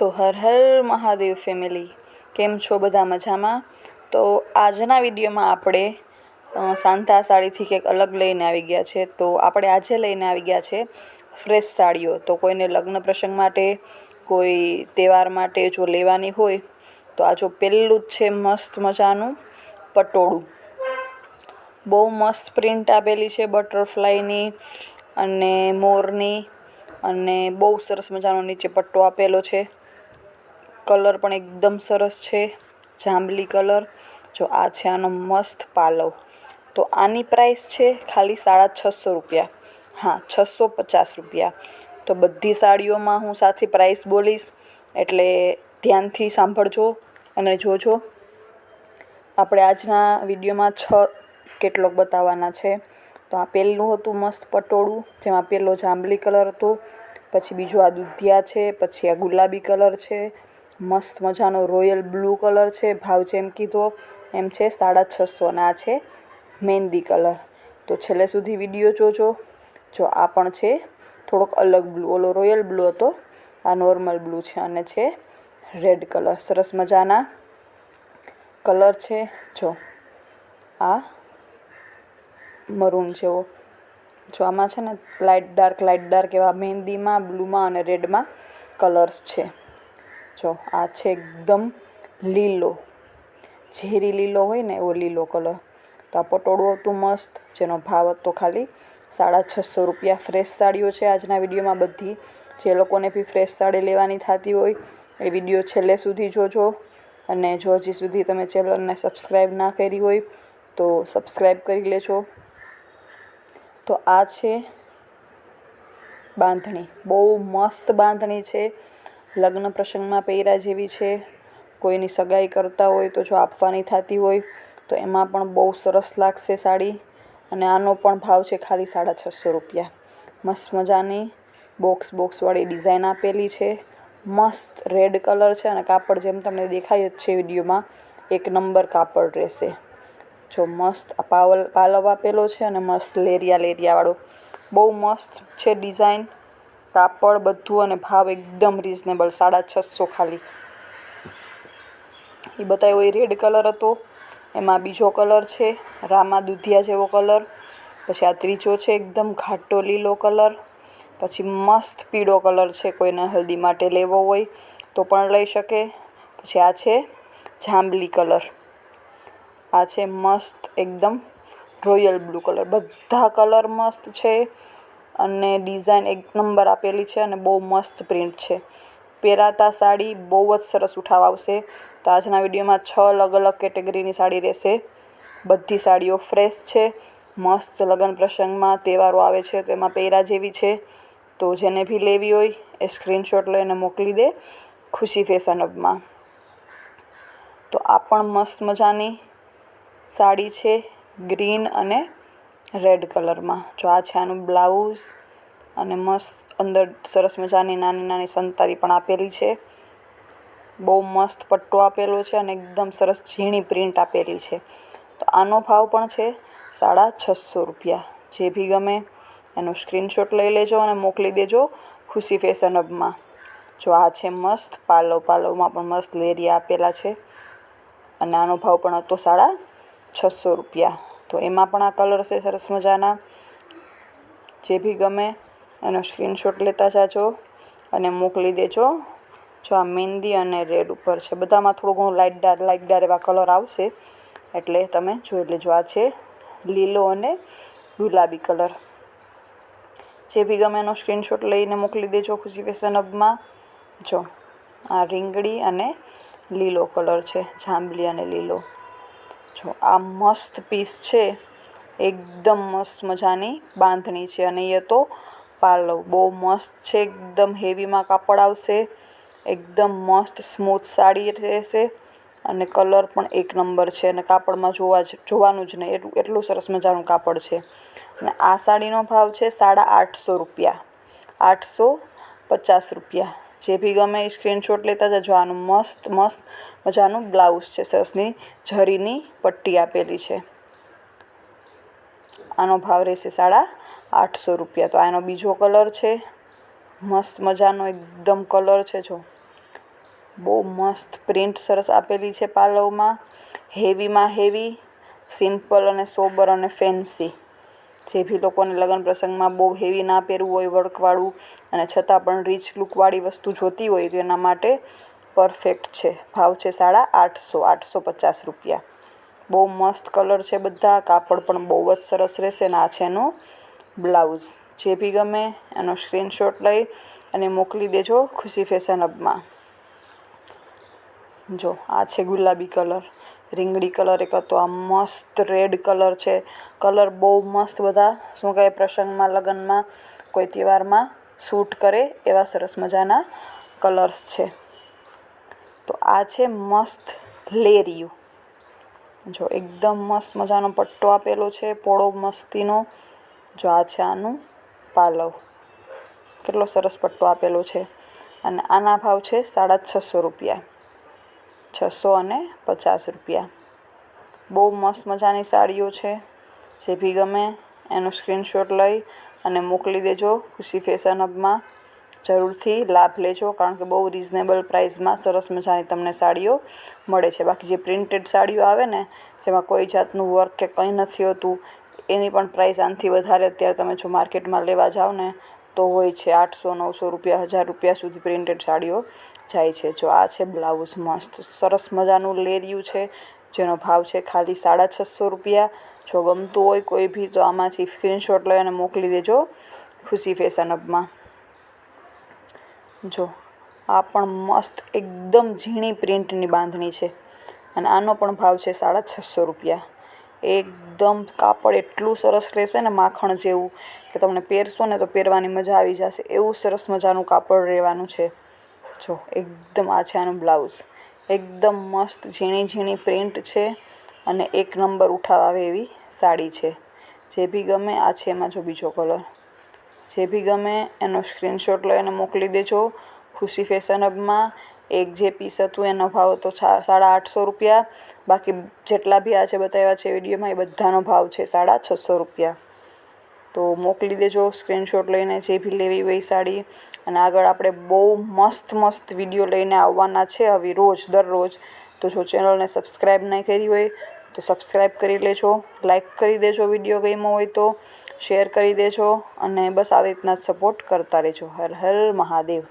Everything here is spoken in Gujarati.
તો હર હર મહાદેવ ફેમિલી કેમ છો બધા મજામાં? તો આજના વિડીયોમાં આપણે સાંતા સાડીથી કંઈક અલગ લઈને આવી ગયા છે. તો આપણે આજે લઈને આવી ગયા છે ફ્રેશ સાડીઓ. તો કોઈને લગ્ન પ્રસંગ માટે, કોઈ તહેવાર માટે જો લેવાની હોય, તો આ જો પહેલું જ છે મસ્ત મજાનું પટોળું. બહુ મસ્ત પ્રિન્ટ આપેલી છે બટરફ્લાયની અને મોરની અને બહુ સરસ મજાનો નીચે પટ્ટો આપેલો છે. કલર પણ એકદમ સરસ છે. જાંબલી કલર. જો આ છે આનો મસ્ત પાલવ. તો આની પ્રાઇસ છે ખાલી સાડા છસો રૂપિયા. હા, છસો પચાસ રૂપિયા. તો બધી સાડીઓમાં હું સાથે પ્રાઇસ બોલીશ. એટલે ધ્યાનથી સાંભળજો અને જોજો. આપણે આજના વિડીયોમાં છ કેટલોક બતાવવાના છે. તો આ પહેલું હતું મસ્ત પટોળું, જેમાં પહેલો જાંબલી કલર હતો. પછી બીજું આ દુધિયા છે, પછી આ ગુલાબી કલર છે. મસ્ત મજાનો રોયલ બ્લુ કલર છે, ભાવ જેમ કીધો એમ છે, સાડા છસો અને આ છે મહેંદી કલર. તો છેલ્લે સુધી વીડિયો જોજો. જો આ પણ છે, થોડોક અલગ બ્લુ, ઓલો રોયલ બ્લુ હતો, આ નોર્મલ બ્લુ છે અને છે રેડ કલર, સરસ મજાના કલર છે. જો આ મરૂન જેવો. જો આમાં છે ને લાઇટ ડાર્ક લાઇટ ડાર્ક એવા મહેંદીમાં, બ્લુમાં અને રેડમાં કલર્સ છે. જો આ છે એકદમ લીલો. ઝેરી લીલો હોય ને એવો લીલો કલર. તો આ પટોળું હતું મસ્ત. જેનો ભાવ હતો ખાલી સાડા છસો રૂપિયા. ફ્રેશ સાડીઓ છે આજના વિડીયોમાં બધી. જે લોકોને બી ફ્રેશ સાડી લેવાની થતી હોય, એ વીડિયો છેલ્લે સુધી જોજો. અને જો હજી સુધી તમે ચેનલને સબસ્ક્રાઈબ ના કરી હોય, તો સબસ્ક્રાઈબ કરી લેજો. તો આ છે બાંધણી. બહુ મસ્ત બાંધણી છે. લગ્ન પ્રસંગમાં પહેર્યા જેવી છે, કોઈની સગાઈ કરતા હોય તો જો આપવાની થતી હોય, તો એમાં પણ બહુ સરસ લાગશે સાડી અને આનો પણ ભાવ છે ખાલી સાડા છસો રૂપિયા. મસ્ત મજાની બોક્સ બોક્સવાળી ડિઝાઇન આપેલી છે. મસ્ત રેડ કલર છે અને કાપડ જેમ તમને દેખાય જ છે વિડીયોમાં, એક નંબર કાપડ રહેશે. જો મસ્ત પાવલ, પાલવ આપેલો છે અને મસ્ત લેરિયા લેરિયાવાળો બહુ મસ્ત છે ડિઝાઇન. કાપડ બધું અને ભાવ એકદમ રિઝનેબલ સાડા છસો ખાલી. એ બતાવ્યો એ રેડ કલર હતો, એમાં બીજો કલર છે, રામા દુધિયા જેવો કલર પછી આ ત્રીજો છે એકદમ ઘાટો લીલો કલર પછી મસ્ત પીળો કલર છે, કોઈને હલ્દી માટે લેવો હોય તો પણ લઈ શકે. પછી આ છે જાંબલી કલર આ છે મસ્ત એકદમ રોયલ બ્લુ કલર બધા કલર મસ્ત છે અને ડિઝાઇન એક નંબર આપેલી છે અને બહુ મસ્ત પ્રિન્ટ છે. પહેરાતા સાડી બહુ જ સરસ ઉઠાવ આવશે તો આજના વિડીયોમાં છ અલગ અલગ કેટેગરીની સાડી રહેશે. બધી સાડીઓ ફ્રેશ છે. મસ્ત લગ્ન પ્રસંગમાં તહેવારો આવે છે તો એમાં પહેરા જેવી છે. તો જેને બી લેવી હોય એ સ્ક્રીનશોટ લઈને મોકલી દે ખુશી ફેશન હબમાં તો આ પણ મસ્ત મજાની સાડી છે ગ્રીન અને રેડ કલરમાં જો આ છે આનું બ્લાઉઝ અને મસ્ત અંદર સરસ મજાની નાની નાની સંતારી પણ આપેલી છે. બહુ મસ્ત પટ્ટો આપેલો છે અને એકદમ સરસ ઝીણી પ્રિન્ટ આપેલી છે. તો આનો ભાવ પણ છે સાડા છસો રૂપિયા. જે બી ગમે એનો સ્ક્રીનશોટ લઈ લેજો અને મોકલી દેજો ખુશી ફેશન હબમાં જો આ છે મસ્ત પાલવ પાલવમાં પણ મસ્ત લેરિયા આપેલા છે. અને આનો ભાવ પણ હતો સાડા છસો રૂપિયા. તો એમાં પણ આ કલર છે સરસ મજાના. જે બી ગમે એનો સ્ક્રીનશોટ લેતા જાજો અને મોકલી દેજો. જો આ મહેંદી અને રેડ ઉપર છે. બધામાં થોડું ઘણું લાઇટ ડાર્ક લાઇટ ડાર્ક એવા કલર આવશે. એટલે તમે જોઈ લેજો. આ છે લીલો અને ગુલાબી કલર જે બી ગમે એનો સ્ક્રીનશોટ લઈને મોકલી દેજો ખુશી ફેશન હબમાં જો, આ રીંગણી અને લીલો કલર છે. જાંબલી અને લીલો. જો આ મસ્ત પીસ છે. એકદમ મસ્ત મજાની બાંધણી છે. અને એ તો પાલવ બહુ મસ્ત છે. એકદમ હેવીમાં કાપડ આવશે. એકદમ મસ્ત સ્મૂથ સાડી રહેશે. અને કલર પણ એક નંબર છે. અને કાપડમાં જોવા જ, જોવાનું જ નહીં. એટલું એટલું સરસ મજાનું કાપડ છે. અને આ સાડીનો ભાવ છે સાડા આઠસો રૂપિયા. આઠસો પચાસ રૂપિયા. જે બી ગમે એ સ્ક્રીનશોટ લેતા જજો આનું મસ્ત મસ્ત મજાનું બ્લાઉઝ છે સરસની જરીની પટ્ટી આપેલી છે. આનો ભાવ રહેશે સાડા આઠસો રૂપિયા. તો આનો બીજો કલર છે, મસ્ત મજાનો એકદમ કલર છે, જો. બહુ મસ્ત પ્રિન્ટ સરસ આપેલી છે પાલવમાં. હેવીમાં હેવી સિમ્પલ અને સોબર અને ફેન્સી જે બી લોકોને લગ્ન પ્રસંગમાં બહુ હેવી ના પહેરવું હોય વર્કવાળું અને છતાં પણ રીચ લુકવાળી વસ્તુ જોતી હોય તો એના માટે પરફેક્ટ છે. ભાવ છે સાડા આઠસો આઠસો પચાસ રૂપિયા. બહુ મસ્ત કલર છે બધા, કાપડ પણ બહુ જ સરસ રહેશે અને આ છે એનો બ્લાઉઝ જે બી ગમે એનો સ્ક્રીનશોટ લઈ અને મોકલી દેજો ખુશી ફેશન હબમાં જો, આ છે ગુલાબી કલર રીંગણી કલર એક હતો. આ મસ્ત રેડ કલર છે. કલર બહુ મસ્ત બધા. શું કહે, પ્રસંગમાં, લગ્નમાં, કોઈ તહેવારમાં સૂટ કરે એવા સરસ મજાના કલર્સ છે. તો આ છે મસ્ત લેરિયું. જો એકદમ મસ્ત મજાનો પટ્ટો આપેલો છે, પોળો મસ્તીનો. જો આ છે આનું પાલવ. કેટલો સરસ પટ્ટો આપેલો છે. અને આના ભાવ છે સાડા છસો રૂપિયા. છસો અને પચાસ રૂપિયા. બહુ મસ્ત મજાની સાડીઓ છે. જે બી ગમે એનો સ્ક્રીનશોટ લઈ અને મોકલી દેજો ખુશી ફેશન હબમાં. જરૂરથી લાભ લેજો કારણ કે બહુ રિઝનેબલ પ્રાઇસમાં સરસ મજાની તમને સાડીઓ મળે છે. બાકી જે પ્રિન્ટેડ સાડીઓ આવે ને, જેમાં કોઈ જાતનું વર્ક કે કંઈ નથી હોતું, એની પણ પ્રાઇસ આનાથી વધારે અત્યારે તમે જો માર્કેટમાં લેવા જાઓ ને, તો હોય છે આઠસો, નવસો રૂપિયા, હજાર રૂપિયા સુધી પ્રિન્ટેડ સાડીઓ જાય છે. જો આ છે બ્લાઉઝ મસ્ત, સરસ મજાનું લેરિયું છે, જેનો ભાવ છે ખાલી સાડા છસો રૂપિયા. જો ગમતું હોય કોઈ બી તો આમાંથી સ્ક્રીનશોટ લઈ અને મોકલી દેજો ખુશી ફેશન અપમાં જો, આ પણ મસ્ત, એકદમ ઝીણી પ્રિન્ટની બાંધણી છે. અને આનો પણ ભાવ છે સાડા છસો રૂપિયા. એકદમ કાપડ એટલું સરસ રહેશે ને માખણ જેવું, કે તમને પહેરશો ને તો પહેરવાની મજા આવી જશે. એવું સરસ મજાનું કાપડ રહેવાનું છે. જો, એકદમ આ છે બ્લાઉઝ. એકદમ મસ્ત ઝીણી ઝીણી પ્રિન્ટ છે અને એક નંબર ઉઠાવ આવે એવી સાડી છે. જે બી ગમે આ છે એમાં જો બીજો કલર. જે બી ગમે એનો સ્ક્રીનશોટ લઈને મોકલી દેજો. ખુશી ફેશન હબમાં એક જે પીસ હતું એનો ભાવ તો સાડા આઠસો રૂપિયા. બાકી જેટલા બી આજે બતાવ્યા છે વિડીયોમાં એ બધાનો ભાવ છે સાડા છસો રૂપિયા. તો મોકલી દેજો સ્ક્રીનશોટ લઈને, જે બી લેવી હોય સાડી. અને આગળ આપણે બહુ મસ્ત મસ્ત વીડિયો લઈને આવવાના છે હવે રોજ, દરરોજ. તો જો ચેનલને સબસ્ક્રાઈબ નહીં કરી હોય, તો સબસ્ક્રાઈબ કરી લેજો. લાઈક કરી દેજો વીડિયો ગમ્યો હોય તો શેર કરી દેજો. અને બસ આવી રીતના સપોર્ટ કરતા રહેજો. હર હર મહાદેવ.